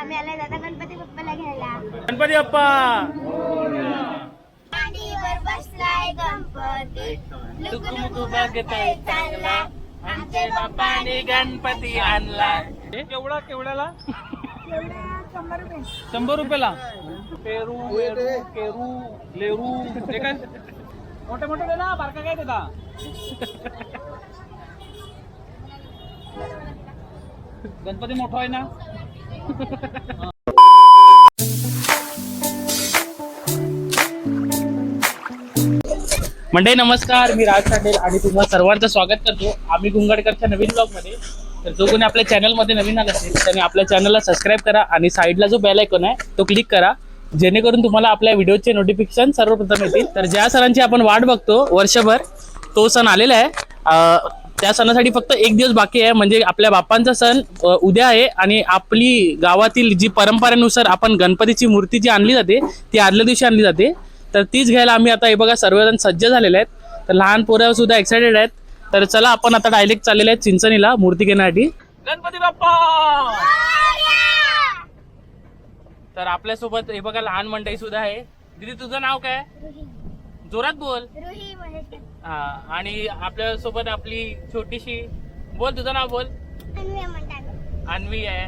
आम्ही आला दादा गणपती बाप्पाला घ्यायला. गणपती बाप्पा! बसलाय गणपती. लुकू लुकू बघतोय चांगला. आमच्या बाप्पाने गणपती आणला. केवढा केवढ्याला? शंभर रुपयाला? पेरू वेरू केरू लेरू. ते काय? मोठे मोठे दे ना बारका काय देता? गणपती मोठा आहे ना? मंडळी नमस्कार. मी राज साठेल आणि तुम्हा सर्वांचं स्वागत करतो. आम्ही गुंगडकरच्या नवीन ब्लॉगमध्ये तर जो कोणी आपल्या चॅनलमध्ये नवीन आला असेल त्याने आपल्या चॅनलला सबस्क्राईब करा आणि साईडला जो बेल आयकॉन आहे तो क्लिक करा. जेणेकरून तुम्हाला आपल्या व्हिडिओचे नोटिफिकेशन सर्वप्रथम येतील. तर ज्या सणांची आपण वाट बघतो वर्षभर तो सण आलेला आहे. त्या सणासाठी फक्त एक दिवस बाकी आहे म्हणजे आपल्या बापांचा सण उद्या आहे आणि आपली गावातील जी परंपरेनुसार आपण गणपतीची मूर्ती जी आणली जाते ती आदल्या दिवशी आणली जाते. तर तीच घ्यायला आम्ही आता हे बघा सर्वजण सज्ज झालेले आहेत. तर लहान पोरं सुद्धा एक्सायटेड आहेत. तर चला आपण आता डायरेक्ट चाललेले आहेत चिंचणीला मूर्ती घेण्यासाठी. गणपती बाप्पा! तर आपल्यासोबत हे बघा लहान मंडई सुद्धा आहे. दीदी तुझं नाव काय? जोरात बोल. रुही महेश हा आणि आपल्यासोबत आपली छोटीशी बोल तुझं नाव बोल. अन्वी आहे.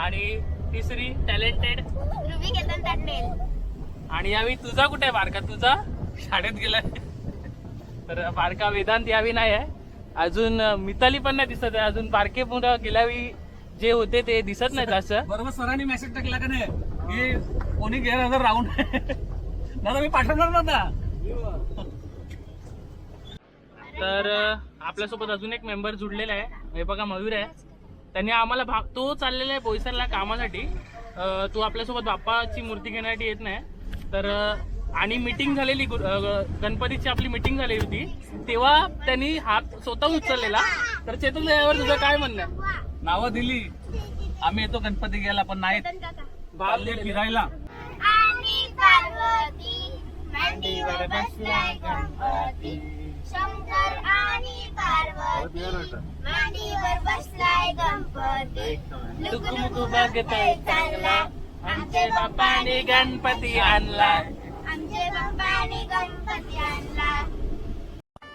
आणि तिसरी टॅलेंटेड रुबी केतन ताटलेल आणि यावेळी तुझा कुठे आहे बारका? तुझा शाळेत गेलाय. तर बारका वेदांत यावी नाही आहे. अजून मिताली पण नाही दिसत आहे. अजून बारके मुलं गेल्यावेळी जे होते ते दिसत नाहीत असं. बरोबर सरांनी मेसेज टाकला का नाही? की कोणी गेला राऊंड दादा मी पाठवणार नव्हता. तर आपल्यासोबत अजून एक मेंबर जुडलेला आहे. हे बघा मयूर आहे. त्यांनी आम्हाला भा तो चाललेला आहे बोईसरला कामासाठी. तो आपल्यासोबत बाप्पाची मूर्ती घेण्यासाठी येत नाही. तर आणि मीटिंग झालेली गणपतीची आपली मीटिंग झाली होती. तेव्हा त्यांनी हात स्वतः उचललेला. तर चेतन यावर तुझं काय म्हणणं आहे? नावं दिली. आम्ही येतो गणपती गेला पण नाही फिरायला. आणि पार्वती मांडीवर बसलाय गणपती. शंकर आणि पार्वती मांडीवर बसलाय गणपती. बघतोय चांगला. आमचे बाप्पाने गणपती आणला. आमचे बाप्पाने गणपती आणला.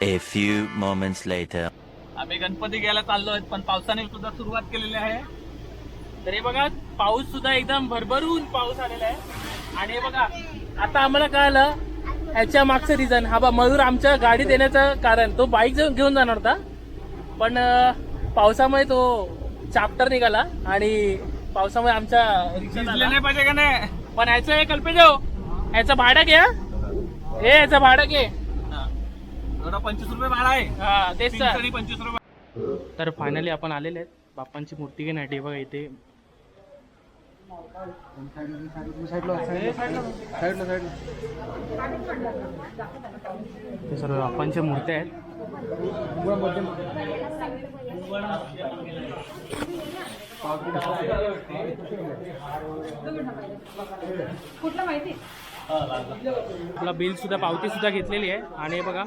A few moments later. आम्ही गणपती गेला चाललो आहेत पण पावसाने सुद्धा सुरुवात केलेली आहे. तर हे बघा पाऊस सुद्धा एकदम भरभरून पाऊस आलेला आहे. आणि हे बघा आता आम्हाला कळालं ह्याच्या मागचं रिझन हा बा मयूर आमच्या गाडीत येण्याचं कारण. तो बाईक घेऊन जाणार होता. पण पावसामुळे तो चाप्टर निघाला आणि पावसामुळे आमच्या रिक्षा पाहिजे का नाही? पण ह्याचं हे कल्पे जाऊ ह्याचं भाडं घ्या हे. ह्याचं भाडं घे. पंचवीस रुपये भाडा आहे. हा तेच पंचवीस रुपये. तर फायनली आपण आलेले आहेत. बाप्पांची मूर्ती घेण्यासाठी. बघा इथे हे सर्व बाप्पांच्या मूर्त्या आहेत. आपला बिल सुद्धा पावती सुद्धा घेतलेली आहे. आणि बघा.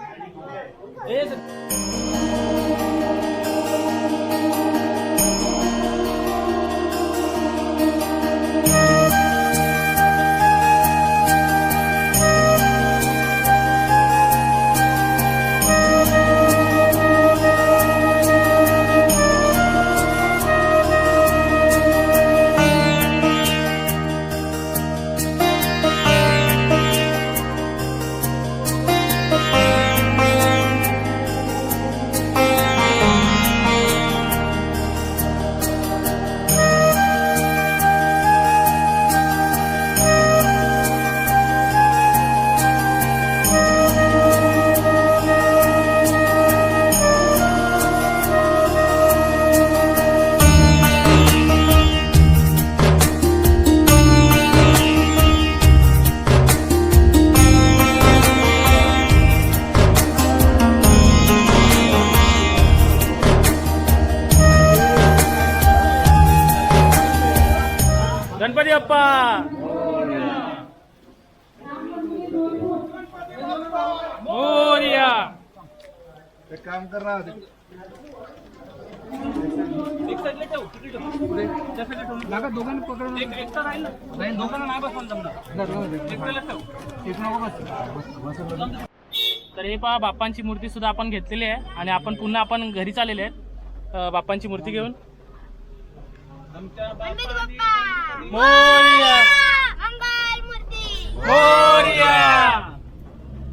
दोघांनी पकडून दोघांना नाही जमणार तर हे पहा बाप्पांची मूर्ती सुद्धा आपण घेतलेली आहे. आणि आपण पुन्हा आपण घरी चाललेले आहेत. अं, बाप्पांची मूर्ती घेऊन. आमच्या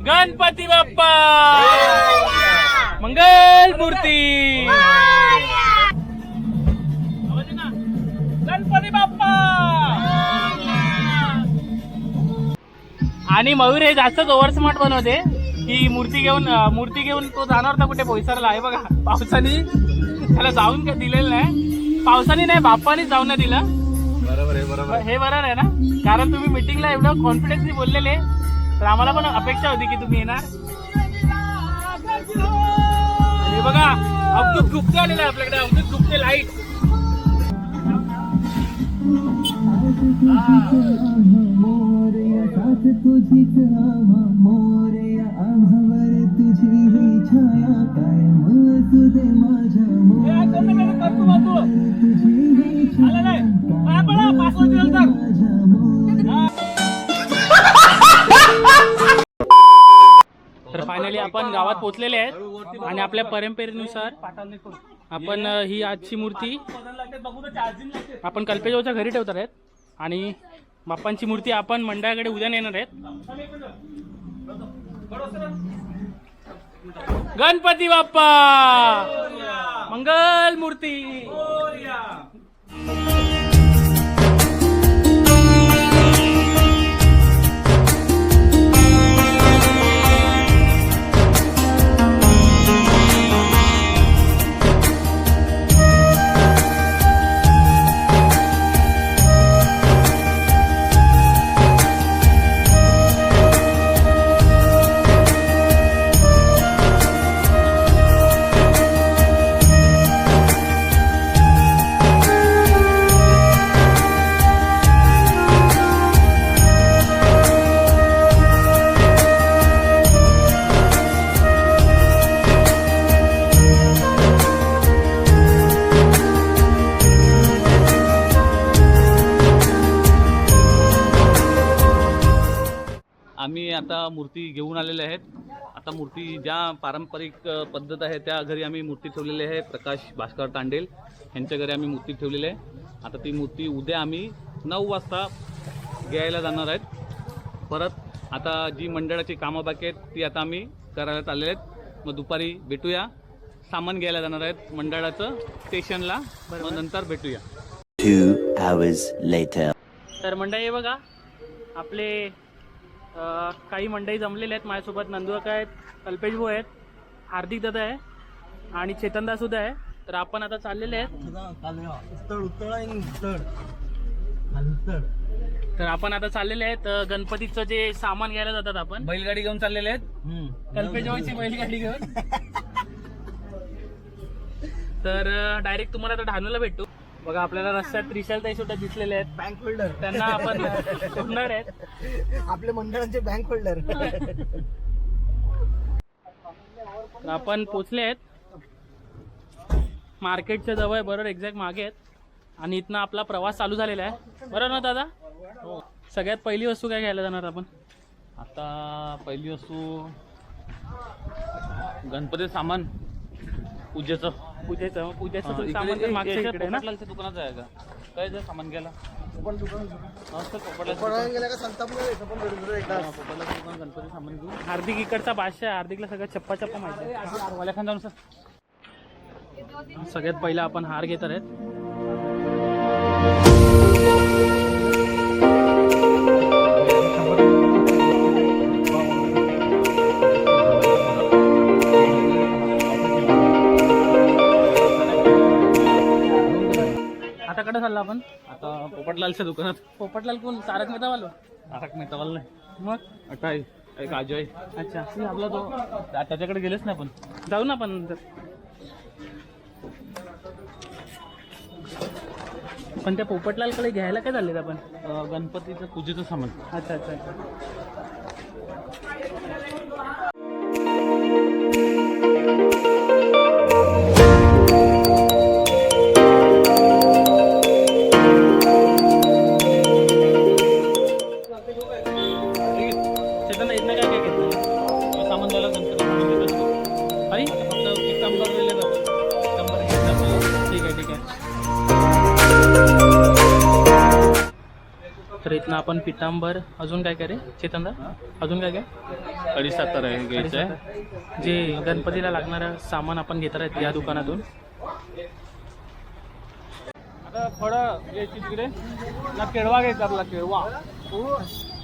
गणपती बाप्पा. मोरया. मंगल मूर्ती. गणपती बाप्पा! आणि मयूर हे जास्तच ओव्हर स्मार्ट बनवते. की मूर्ती घेऊन मूर्ती घेऊन तो जाणार होता कुठे? बोईसरला. आहे बघा पावसाने त्याला जाऊन काय दिलेलं नाही. पावसाने नाही बाप्पाने जाऊन नाही दिलं. बरोबर आहे बरोबर हे बरोबर आहे ना? कारण तुम्ही मिटिंगला एवढं कॉन्फिडन्सली बोललेले. तर आम्हाला पण अपेक्षा होती की तुम्ही येणार. हे बघा अवधूत गुप्ते आलेला आहे आपल्याकडे. अवधूत गुप्ते लाइट मोरया साथ तुझीच आम्हा मोरया आम्हावर तुझी ही छाया कायम असू दे माझ्या मोरया तुझी ही छाया माझ्या मोरया तर फायनली आपण गावात पोहोचलेले आहेत आणि आपल्या परंपरेनुसार आपण अ, ही आजची मूर्ती आपण कल्पेजोच्या घरी ठेवणार आहेत आणि बाप्पांची मूर्ती आपण मंडळाकडे उद्या नेणार आहेत. गणपती बाप्पा! मंगल मूर्ती! आता मूर्ती घेऊन आलेले आहेत. आता मूर्ती ज्या पारंपरिक पद्धत आहे त्या घरी आम्ही मूर्ती ठेवलेली आहे प्रकाश भास्कर तांडेल यांच्या घरी आम्ही मूर्ती ठेवलेली आहे. आता ती मूर्ती उद्या आम्ही नऊ वाजता घ्यायला जाणार आहेत. परत आता जी मंडळाची कामं बाकी आहेत ती आता आम्ही करायला चाललेले आहेत. मग दुपारी भेटूया. सामान घ्यायला जाणार आहेत मंडळाचं स्टेशनला. मग नंतर भेटूया. तर मंडळी हे बघा आपले काही मंडळी जमलेले आहेत माझ्यासोबत. नंदुरका आहेत कल्पेश भाऊ आहेत हार्दिक दादा आहे आणि चेतनदा सुद्धा आहे. तर आपण आता चाललेले आहेत. तर आपण आता चाललेले आहेत गणपतीचं जे सामान घ्यायला जातात आपण. बैलगाडी घेऊन चाललेले आहेत. भाऊची बैलगाडी घेऊन. तर डायरेक्ट तुम्हाला आता ढाणूला भेटू. बघा आपल्याला रस्त्यात त्रिशाल ताई सुद्धा दिसलेले आहेत. Bank holder. त्यांना आपण शोधणार आहेत. आपल्या मंडळाचे बँक होल्डर. आपण पोचले आहेत. मार्केटच्या जवळ बरोबर एक्झॅक्ट मागे आहेत. आणि इथनं आपला प्रवास चालू झालेला आहे. बरोबर ना दादा? हो सगळ्यात पहिली वस्तू काय घ्यायला जाणार आपण? आता पहिली वस्तू गणपती सामान. पूजेचं. पूजेचं पूजेचं सामान तर मागच्या इकडे ना? दुकानाचं आहे का? काय ते सामान गेला का संतापलं पण एकदा. दुकान गणपती सामान घेऊ हार्दिक इकडचा बादशाह आहे. हार्दिकला सगळं चप्पा चप्पा माहिती आहे. वाल्या खान जाऊन सर सगळ्यात पहिला आपण हार घेत आहेत. कडे चालला आपण? आता पोपटलालच्या दुकानात. पोपटलाल कोण? तारक मेहता वालो तारक मेहतावाला नाही. मग? आता आहे, एक अजय अच्छा ती आपला तो त्या- त्याच्याकडे गेलेच नाही आपण. जाऊ ना आपण नंतर पण त्या पोपटलालकडे घ्यायला काय झाले आपण? गणपतीचं पूजेचं सामान. अच्छा अच्छा अच्छा. आपण पितांबर अजून काय काय रे? चेतनदा? अजून काय काय? अडीच सत्तर आहे घ्यायचं आहे. जे गणपतीला लागणारं सामान आपण घेत आहेत या दुकानातून. आता फळं घ्यायची तिकडे. ना केळवा घ्यायचा आपला केळवा.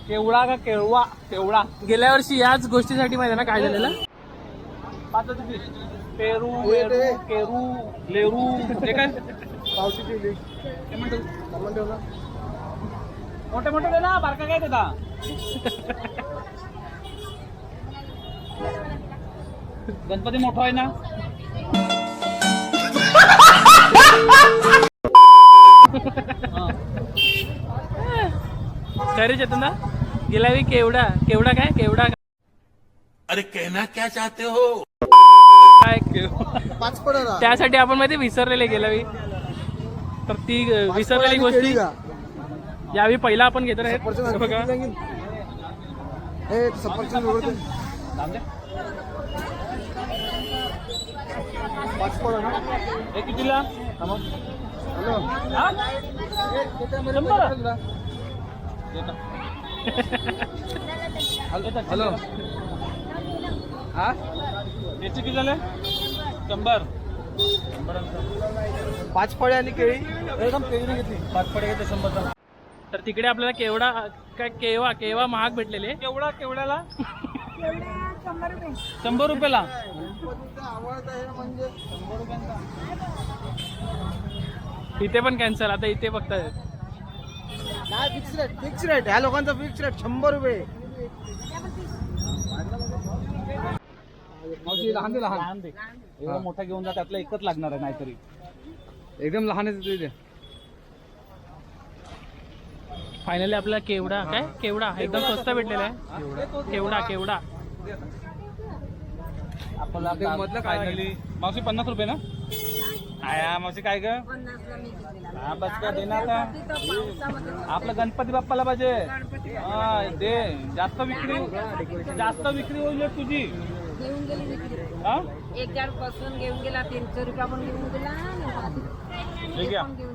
केवळा का केळवा? केवळा गेल्या वर्षी याच गोष्टीसाठी माहिती आहे ना काय झालेलं? पाच पेरू पेरू केरू लेरू. हे काय? पावशी ठेवली हे म्हणतो सामान ठेवलं मोठे मोठे दे ना बारका काय देता? गणपती मोठा आहे ना? काय रे चेतनदा गेल्या वेळी केवडा केवडा काय केवडा अरे कहना क्या चाहते हो? काय पाच पडला त्यासाठी आपण माहिती विसरलेले गेल्या वेळी तर ती अं, विसरलेली गोष्टी यावेळी पहिला आपण घेत आहेत. हे बघा. कितीला? हॅलो. हा? याचे किती झाले? शंभर. पाच फळे आणि केळी. एकदम केळी घेतली. पाच पडे घेते शंभर तर तिकडे आपल्याला केवडा काय केवा केवा महाग भेटलेले. केवढा केवढ्याला? शंभर रुपयाला. आवडत आहे म्हणजे इथे पण कॅन्सल आता इथे फक्त काय फिक्स रेट फिक्स रेट ह्या लोकांचा फिक्स रेट शंभर रुपये. लहान दे लहान. दे एवढा मोठा घेऊन जा त्यातला एकच लागणार आहे नाहीतरी. एकदम लहान आहे ते फायनली आपल्याला केवडा काय? केवडा एकदम स्वस्त भेटलेला आहे. केवडा केवडा. आपल्याला मधलं काय मावशी पन्नास रुपये ना? आया मावशी काय ग? हा बस का दे ना आता. आपलं गणपती बाप्पाला पाहिजे. हा दे. जास्त विक्री जास्त विक्री होईल तुझी. घेऊन गेली विक्री. हा? एक जारपासून घेऊन गेला तीनशे रुपया पण घेऊन गेला. आणि घ्या. पण घेऊन गेला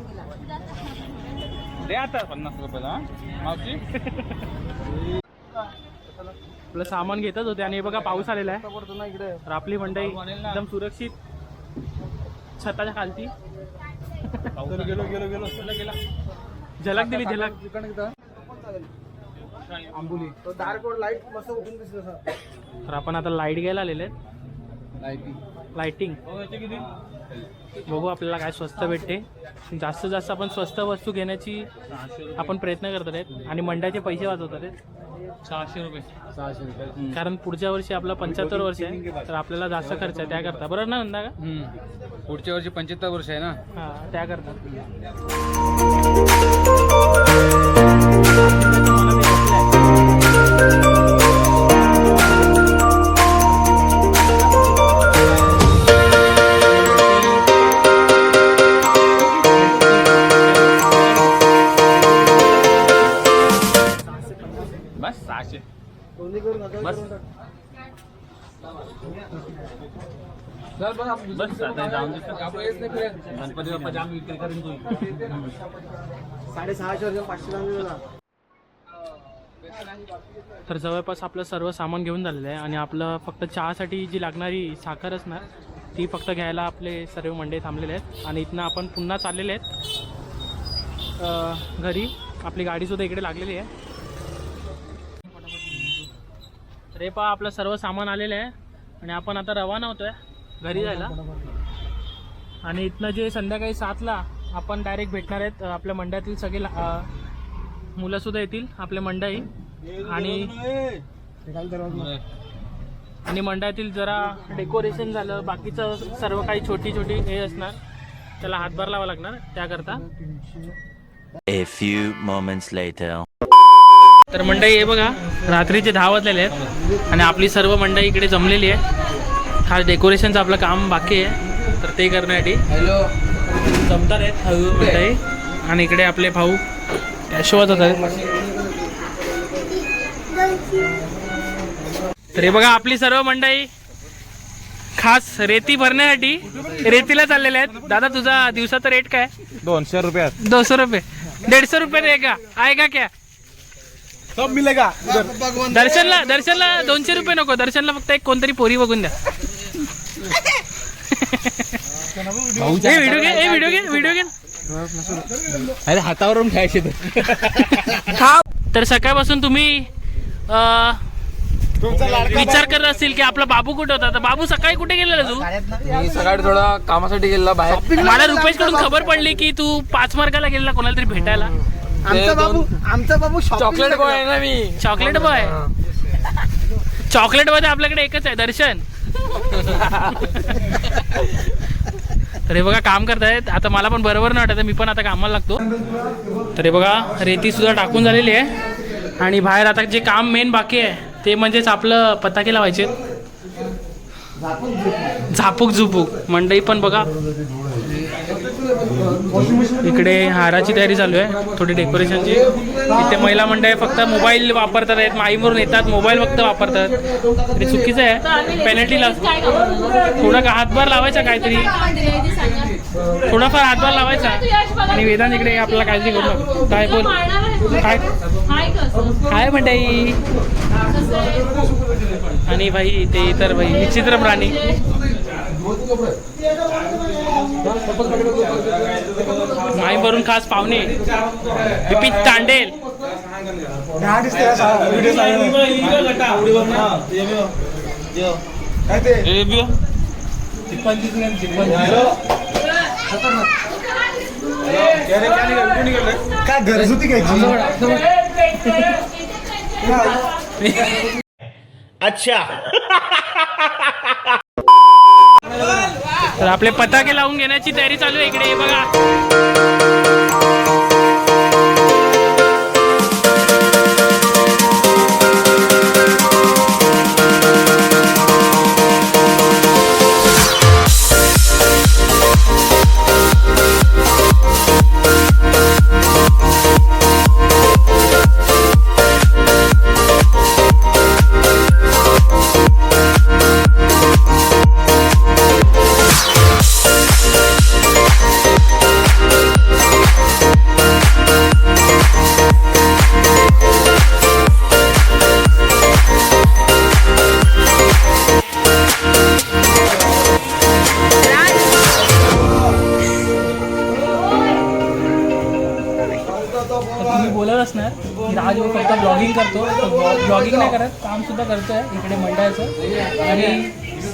दे आता पन्नास रुपयाला हा? मावशी. आपलं सामान घेतच होते आणि हे बघा पाऊस आलेला आहे. इकडे तर आपली मंडई एकदम सुरक्षित. छताच्या खालती. गेलो गेलो गेलो. गेलो. झलक दिली झलक. आंबोली. तो डार्क लाइट मस्त उठून असं तर आपण आता लाइट घ्यायला आलेले आहेत. लाइटिंग किती बघू आपल्याला काय स्वस्त भेटते. जास्तीत जास्त आपण स्वस्त वस्तू घेण्याची आपण प्रयत्न करत आहेत आणि मंडळाचे पैसे वाचवत आहेत सहाशे रुपये. सहाशे रुपये. कारण पुढच्या वर्षी आपला पंच्याहत्तर वर्ष आहे तर आपल्याला जास्त खर्च आहे त्याकरता बरोबर ना म्हणता का? पुढच्या वर्षी पंच्याहत्तर वर्ष आहे ना? हा त्याकरता बस. सहाशे दोन्ही करून हजार बस. करून टाक. बस आता जाऊन दे गणपती बाप्पा जाम विक्री करेन तू साडेसहाशे वर्ष पाचशे लागले ना. तर जवळपास आपलं सर्व सामान घेऊन झालेलं आहे आणि आपलं फक्त चहासाठी जी लागणारी साखर असणार ती फक्त घ्यायला आपले सर्व मंडई थांबलेले आहेत. आणि इथनं आपण पुन्हा चाललेले आहेत. घरी आपली गाडीसुद्धा इकडे लागलेली आहे. तर हे पहा आपलं सर्व सामान आलेलं आहे. आणि आपण आता रवाना होतोय. घरी जायला. आणि इथनं जे संध्याकाळी सातला आपण डायरेक्ट भेटणार आहेत. आपल्या मंडळातील सगळे मुलंसुद्धा येतील आपले मंडळी. आणि आणि मंडळातील जरा डेकोरेशन झालं. बाकीचं सर्व काही छोटी छोटी हे असणार. त्याला हातभार लावा लागणार त्याकरता. A few moments later. तर मंडळी हे बघा रात्रीचे दहा वाजलेले आहेत आणि आपली सर्व मंडळी इकडे जमलेली आहे. खास डेकोरेशनचं आपलं काम बाकी आहे. तर ते करण्यासाठी जमदार आहेत हळू मंडळी आणि इकडे आपले भाऊ यशवत होत आहेत तर हे बघा आपली सर्व मंडळी खास रेती भरण्यासाठी रेतीला चाललेले आहेत. दादा तुझा दिवसाचा रेट काय? दोनशे रुपयात दो सौ रुपये सौ रुपये रहेगा आएगा क्या? सब मिलेगा दर्शनला दर्शनला दोनशे रुपये नको. दर्शनला फक्त एक कोणतरी पोरी बघून द्या. ए व्हिडिओ घे ए व्हिडिओ घे व्हिडिओ घे. अरे हातावरून खायचे तर सकाळपासून तुम्ही अं, विचार करत असतील की आपला बाबू कुठे होता? तर बाबू सकाळी कुठे गेलेला तू? मी सकाळी थोडा कामासाठी गेला बाहेर. मला रुपेशकडून खबर पडली की तू पाच मार्काला गेलेला कोणाला तरी भेटायला. आमचा बाबू आमचा बाबू चॉकलेट बॉय आहे ना मी. Chocolate boy? चॉकलेटमध्ये आपल्याकडे एकच आहे दर्शन. तर हे बघा काम करतायत. आता मला पण बरोबर नाही वाटत मी पण आता कामाला लागतो. तर हे बघा रेती सुद्धा टाकून झालेली आहे. आणि बाहेर आता जे काम मेन बाकी आहे ते म्हणजेच आपलं पताके लावायचे. झापूक झुपूक. मंडई पण बघा. इकडे हाराची तयारी चालू आहे. थोडी डेकोरेशनची इथे महिला मंडळ फक्त मोबाईल वापरतात आहेत. माईवरून येतात. मोबाईल फक्त वापरतात. ते चुकीचं आहे. पेनल्टी लाव थोडा का हातभार लावायचा काहीतरी. थोडाफार हातभार लावायचा. आणि वेदांत इकडे आपल्याला काळजी करू काय बोल काय काय म्हणते आणि भाई ते इतर भाई. विचित्र प्राणी. माई भरून खास पाहुणे. विपिन तांडेल. काय घरगुती घ्यायची तर आपले पताके लावून घेण्याची तयारी चालू आहे इकडे बघा.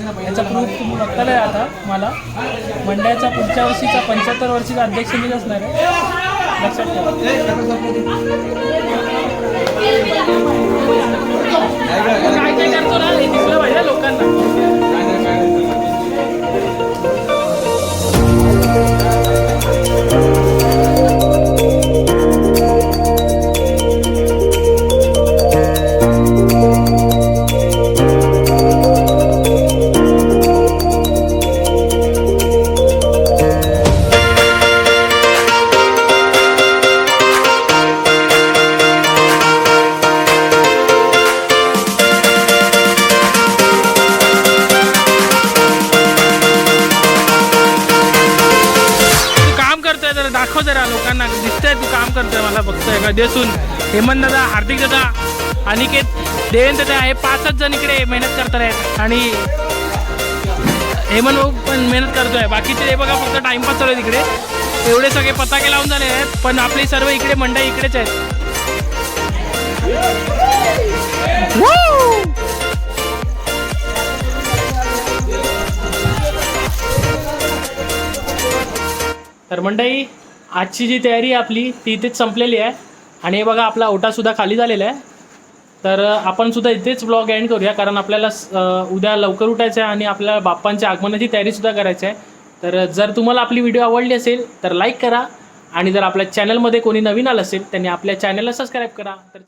याचा प्रूफ तुम्ही आहे आता मला मंडळाचा पुढच्या वर्षीचा पंच्याहत्तर वर्षीचा अध्यक्ष मीच असणार आहे. लक्षात ठेवा. काय काय करतो ना? हे दिसलं पाहिजे लोकांना. देसून. बघतोय हेमंत दादा हार्दिक दादा अनिकेत देवेंद्र दादा हे पाचच जण इकडे मेहनत करतात आहेत आणि हेमंत भाऊ पण मेहनत करतोय. बाकीचे हे बघा फक्त टाइमपास चालू आहे तिकडे एवढे सगळे पताके लावून झाले आहेत पण आपली सर्व इकडे मंडई इकडेच आहेत. तर मंडई आजची जी तयारी आहे आपली ती इथेच संपलेली आहे. आणि हे बघा आपला ओटासुद्धा खाली झालेला आहे. तर आपण सुद्धा इथेच ब्लॉग एंड करूया कारण आपल्याला उद्या लवकर उठायचं आहे आणि आपल्या बाप्पांच्या आगमनाची तयारीसुद्धा करायची आहे. तर जर तुम्हाला आपली व्हिडिओ आवडली असेल तर लाईक करा. आणि जर आपल्या चॅनलमध्ये कोणी नवीन आलं असेल त्यांनी आपल्या चॅनलला सबस्क्राईब करा. तर